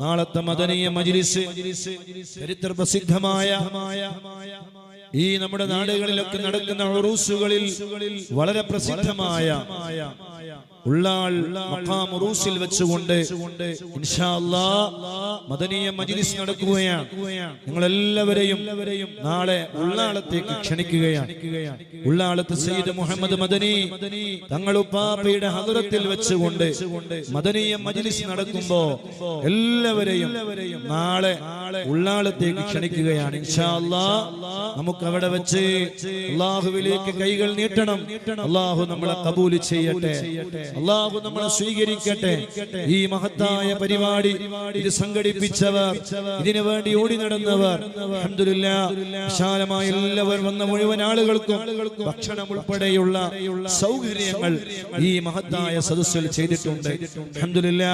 നാളത്തെ മദനീയ മജിലിസ് ചരിത്ര പ്രസിദ്ധമായ ഈ നമ്മുടെ നാടുകളിലൊക്കെ നടക്കുന്ന ഉറൂസുകളിൽ വളരെ പ്രസിദ്ധമായ ഉള്ളാൾ മഖാം ഉറൂസിൽ വെച്ചുകൊണ്ട് മദനീയ മജിലിസ് നടക്കുകയാണ്. നിങ്ങൾ എല്ലാവരെയും നാളെ ഉള്ളാളത്തേക്ക് ക്ഷണിക്കുകയാണ്. ഉള്ളാളത്ത് സയ്യിദ് മുഹമ്മദ് മദനി തങ്ങൾ ഉപ്പാപ്പയുടെ ഹദറത്തിൽ വെച്ചുകൊണ്ട് മദനീയ മജിലിസ് നടക്കുമ്പോ എല്ലാവരെയും നാളെ ഉള്ളാളത്തേക്ക് ക്ഷണിക്കുകയാണ്. ഇൻഷാ അല്ലാ നമുക്ക് അവിടെ വെച്ച് അള്ളാഹുവിലേക്ക് കൈകൾ നീട്ടണം. അള്ളാഹു നമ്മളെ കബൂലി ചെയ്യട്ടെ. അള്ളാഹു നമ്മളെ സ്വീകരിക്കട്ടെ. ഈ മഹത്തായ പരിപാടി ഇത് സംഘടിപ്പിച്ചവർ ഇതിനു വേണ്ടി ഓടി നടന്നവർ. വിശാലമായ എല്ലാവർ വന്ന മുഴുവൻ ആളുകൾക്കും ഭക്ഷണം ഉൾപ്പെടെയുള്ള സൗകര്യങ്ങൾ ഈ മഹത്തായ സദസ്സിൽ ചെയ്തിട്ടുണ്ട്. അൽഹംദുലില്ലാ.